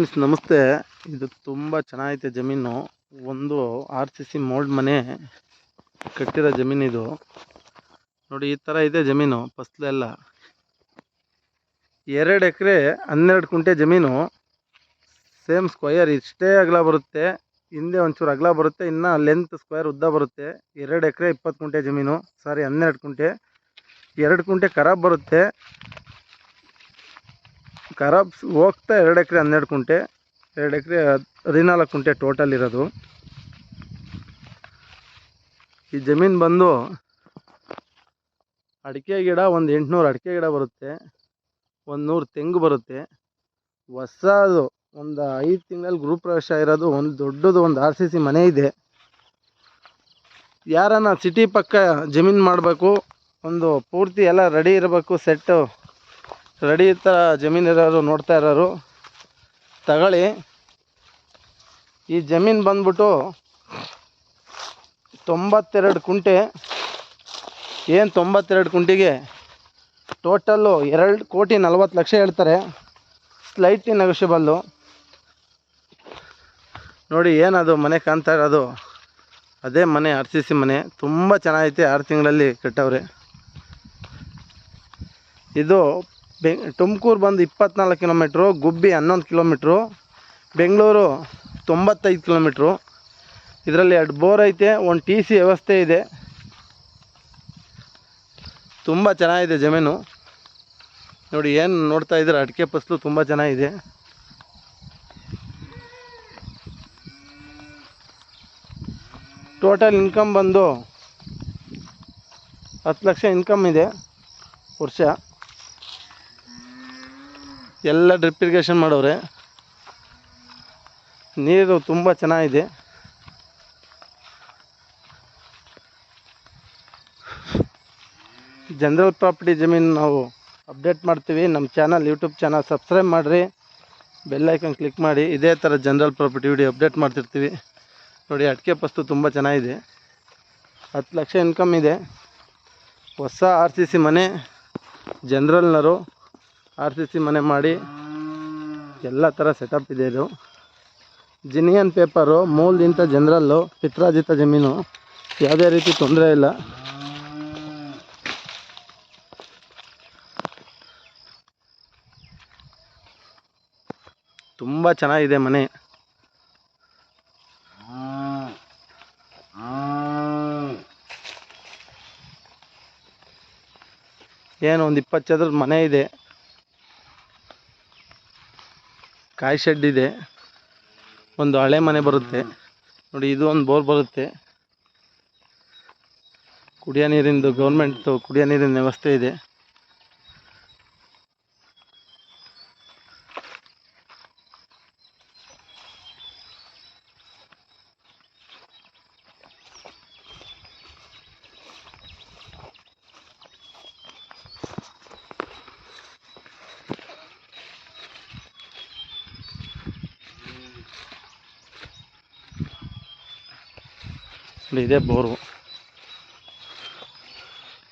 ನಮಸ್ತೆ. ಇದು ತುಂಬ ಚೆನ್ನಾಗೈತೆ ಜಮೀನು. ಒಂದು ಆರ್ ಸಿ ಸಿ ಮೋಲ್ಡ್ ಮನೆ ಕಟ್ಟಿರೋ ಜಮೀನು ಇದು. ನೋಡಿ, ಈ ಥರ ಇದೆ ಜಮೀನು ಫಸ್ಲೆಲ್ಲ ಎರಡು ಎಕರೆ ಹನ್ನೆರಡು ಕುಂಟೆ ಜಮೀನು. ಸೇಮ್ ಸ್ಕ್ವಯರ್ ಇಷ್ಟೇ ಅಗಲ ಬರುತ್ತೆ. ಹಿಂದೆ ಒಂಚೂರು ಅಗಲ ಬರುತ್ತೆ, ಇನ್ನು ಲೆಂತ್ ಸ್ಕ್ವೇರ್ ಉದ್ದ ಬರುತ್ತೆ. ಎರಡು ಎಕರೆ ಇಪ್ಪತ್ತು ಕುಂಟೆ ಜಮೀನು. ಸಾರಿ ಹನ್ನೆರಡು ಕುಂಟೆ. ಎರಡು ಕುಂಟೆ ಖರಾಬ್ ಬರುತ್ತೆ. ಖರಾಬ್ ಹೋಗ್ತಾ ಎರಡು ಎಕರೆ, ಹನ್ನೆರಡು ಕುಂಟೆ, ಎರಡು ಎಕರೆ, ಹದಿನಾಲ್ಕು ಕುಂಟೆ ಟೋಟಲ್ ಇರೋದು. ಈ ಜಮೀನು ಬಂದು ಅಡಿಕೆ ಗಿಡ, ಒಂದು ಎಂಟುನೂರು ಅಡಿಕೆ ಗಿಡ ಬರುತ್ತೆ, ಒಂದು ನೂರು ತೆಂಗು ಬರುತ್ತೆ. ಹೊಸದು, ಒಂದು ಐದು ತಿಂಗಳಲ್ಲಿ ಗೃಹ ಪ್ರವೇಶ ಇರೋದು, ಒಂದು ದೊಡ್ಡದು, ಒಂದು ಆರ್ ಸಿ ಸಿ ಮನೆ ಇದೆ. ಯಾರನ್ನ ಸಿಟಿ ಪಕ್ಕ ಜಮೀನು ಮಾಡಬೇಕು, ಒಂದು ಪೂರ್ತಿ ಎಲ್ಲ ರೆಡಿ ಇರಬೇಕು ಸೆಟ್ಟು ರೆಡಿ ಥರ ಜಮೀನು ಇರೋರು ನೋಡ್ತಾ ಇರೋರು. ತಗೊಳ್ಳಿ. ಈ ಜಮೀನು ಬಂದ್ಬಿಟ್ಟು ತೊಂಬತ್ತೆರಡು ಕುಂಟೆ. ಏನು ತೊಂಬತ್ತೆರಡು ಕುಂಟಿಗೆ? ಟೋಟಲ್ಲು ಎರಡು ಕೋಟಿ ನಲ್ವತ್ತು ಲಕ್ಷ ಹೇಳ್ತಾರೆ. ಸ್ಲೈಟ್ಲಿ ನೆಗೋಷಿಯಬಲ್ಲು ನೋಡಿ, ಏನದು ಮನೆ ಕಾಣ್ತಾ ಇರೋದು? ಅದೇ ಮನೆ, ಆರ್ ಸಿ ಸಿ ಮನೆ. ತುಂಬ ಚೆನ್ನಾಗೈತೆ, ಆರು ತಿಂಗಳಲ್ಲಿ ಕಟ್ಟವ್ರೆ. ಇದು ಬೆ, ತುಮಕೂರು ಬಂದು ಇಪ್ಪತ್ನಾಲ್ಕು ಕಿಲೋಮೀಟ್ರು, ಗುಬ್ಬಿ ಹನ್ನೊಂದು ಕಿಲೋಮೀಟ್ರು, ಬೆಂಗಳೂರು ತೊಂಬತ್ತೈದು ಕಿಲೋಮೀಟ್ರು. ಇದರಲ್ಲಿ ಎರಡು ಬೋರ್ ಐತೆ, ಒಂದು ಟಿ ಸಿ ವ್ಯವಸ್ಥೆ ಇದೆ. ತುಂಬ ಚೆನ್ನಾಗಿದೆ ಜಮೀನು. ನೋಡಿ, ಏನು ನೋಡ್ತಾ ಇದ್ದೀರ? ಅಡಿಕೆ ಫಸಲು ತುಂಬ ಚೆನ್ನಾಗಿದೆ. ಟೋಟಲ್ ಇನ್ಕಮ್ ಬಂದು ಹತ್ತು ಲಕ್ಷ ಇನ್ಕಮ್ ಇದೆ ವರ್ಷ. ಎಲ್ಲ ಡ್ರಿಪ್ ಇರಿಗೇಷನ್ ಮಾಡವ್ರೆ. ನೀರು ತುಂಬ ಚೆನ್ನಾಗಿದೆ. ಜನರಲ್ ಪ್ರಾಪರ್ಟಿ ಜಮೀನು ನಾವು ಅಪ್ಡೇಟ್ ಮಾಡ್ತೀವಿ. ನಮ್ಮ ಚಾನಲ್ ಯೂಟ್ಯೂಬ್ ಚಾನಲ್ ಸಬ್ಸ್ಕ್ರೈಬ್ ಮಾಡಿರಿ. ಬೆಲ್ಲೈಕನ್ ಕ್ಲಿಕ್ ಮಾಡಿ. ಇದೇ ಥರ ಜನರಲ್ ಪ್ರಾಪರ್ಟಿ ವಿಡಿಯೋ ಅಪ್ಡೇಟ್ ಮಾಡ್ತಿರ್ತೀವಿ. ನೋಡಿ, ಅಡಿಕೆ ಪಸ್ತು ತುಂಬ ಚೆನ್ನಾಗಿದೆ. ಹತ್ತು ಲಕ್ಷ ಇನ್ಕಮ್ ಇದೆ. ಹೊಸ ಆರ್ ಸಿ ಸಿ ಮನೆ ಜನರಲ್ನರು ಆರ್ ಸಿ ಸಿ ಮನೆ ಮಾಡಿ ಎಲ್ಲ ಥರ ಸೆಟಪ್ ಇದೆ ಇದು. ಜಿನಿಯನ್ ಪೇಪರು ಮೂಲದಿಂದ ಜನರಲ್ಲು ಪಿತ್ರಾಜಿತ ಜಮೀನು. ಯಾವುದೇ ರೀತಿ ತೊಂದರೆ ಇಲ್ಲ. ತುಂಬ ಚೆನ್ನಾಗಿದೆ ಮನೆ. ಏನು, ಒಂದು ಇಪ್ಪತ್ತು ಚದ್ರದ ಮನೆ ಇದೆ. ಕಾಯಿ ಶೆಡ್ ಇದೆ. ಒಂದು ಹಳೆ ಮನೆ ಬರುತ್ತೆ. ನೋಡಿ, ಇದು ಒಂದು ಬೋರ್ ಬರುತ್ತೆ. ಕುಡಿಯೋ ನೀರಿಂದು ಗೌರ್ಮೆಂಟ್ದು ಕುಡಿಯೋ ನೀರಿನ ವ್ಯವಸ್ಥೆ ಇದೆ. ನೋಡಿ ಇದೆ ಬೋರು.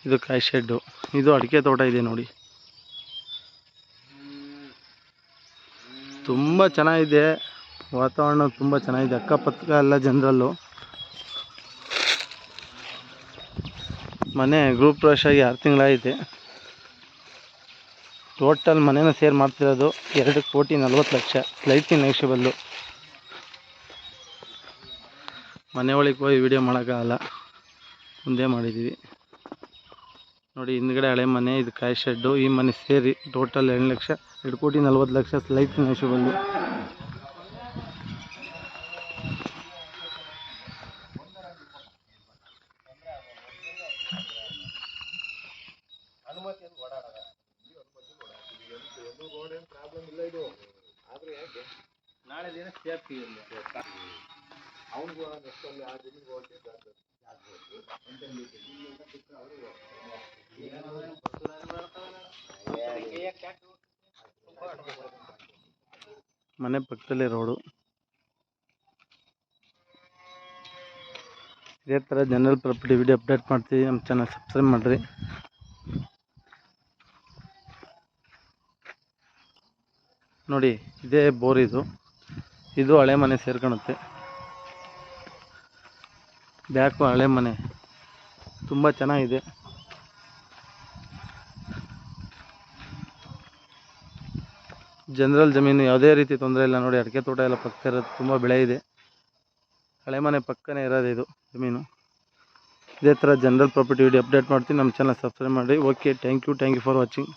ಇದು ಕಾಯಿ ಶೆಡ್ಡು. ಇದು ಅಡಿಕೆ ತೋಟ ಇದೆ ನೋಡಿ. ತುಂಬ ಚೆನ್ನಾಗಿದೆ. ವಾತಾವರಣ ತುಂಬ ಚೆನ್ನಾಗಿದೆ. ಅಕ್ಕಪಕ್ಕ ಎಲ್ಲ ಜನರಲ್ಲು. ಮನೆ ಗ್ರೂಪ್ ಪ್ರವೇಶ ಆಗಿ ಆರು ತಿಂಗಳಾಗಿದೆ ಟೋಟಲ್ ಮನೇನ ಸೇರ್ ಮಾಡ್ತಿರೋದು ಎರಡು ಕೋಟಿ ನಲ್ವತ್ತು ಲಕ್ಷ. ಸ್ಲೈಟ್ಲಿ ನೆಗೋಷಿಯಬಲ್ಲು ಮನೆ ಒಳಗೆ ಹೋಗಿ ವೀಡಿಯೋ ಮಾಡೋಕ್ಕಾಗಲ್ಲ. ಮುಂದೆ ಮಾಡಿದ್ದೀವಿ ನೋಡಿ, ಹಿಂದ್ಗಡೆ ಹಳೆ ಮನೆ, ಇದು ಕಾಯಿ ಶೆಡ್ಡು ಈ ಮನೆ ಸೇರಿ ಟೋಟಲ್ ಎರಡು ಲಕ್ಷ, ಎರಡು ಕೋಟಿ ನಲ್ವತ್ತು ಲಕ್ಷ ಸ್ಲೈಟ್ ಬಂದು ನಾಳೆ ದಿನ ಸೇಫ್ಟಿ ಮನೆ ಪಕ್ಕದಲ್ಲಿ ರೋಡು ಇದೇ ಥರ ಜನರಲ್ ಪ್ರಾಪರ್ಟಿ ವಿಡಿಯೋ ಅಪ್ಡೇಟ್ ಮಾಡ್ತೀವಿ. ನಮ್ಮ ಚಾನಲ್ ಸಬ್ಸ್ಕ್ರೈಬ್ ಮಾಡಿರಿ. ನೋಡಿ, ಇದೇ ಬೋರ್ ಇದು. ಇದು ಹಳೆ ಮನೆ ಸೇರ್ಕೊಳುತ್ತೆ ಬ್ಯಾಕು ಹಳೆ ಮನೆ. ತುಂಬ ಚೆನ್ನಾಗಿದೆ. ಜನರಲ್ ಜಮೀನು ಯಾವುದೇ ರೀತಿ ತೊಂದರೆ ಇಲ್ಲ ನೋಡಿ, ಅಡಿಕೆ ತೋಟ ಎಲ್ಲ ಪಕ್ಕ ಇರೋದು ತುಂಬ ಬೆಳೆ ಇದೆ. ಹಳೆ ಮನೆ ಪಕ್ಕನೇ ಇರೋದು ಇದು ಜಮೀನು. ಇದೇ ಥರ ಜನರಲ್ ಪ್ರಾಪರ್ಟಿ ವಿಡಿಯೋ ಅಪ್ಡೇಟ್ ಮಾಡ್ತೀನಿ. ನಮ್ಮ ಚಾನಲ್ ಸಬ್ಸ್ಕ್ರೈಬ್ ಮಾಡಿ. Okay thank you thank you for watching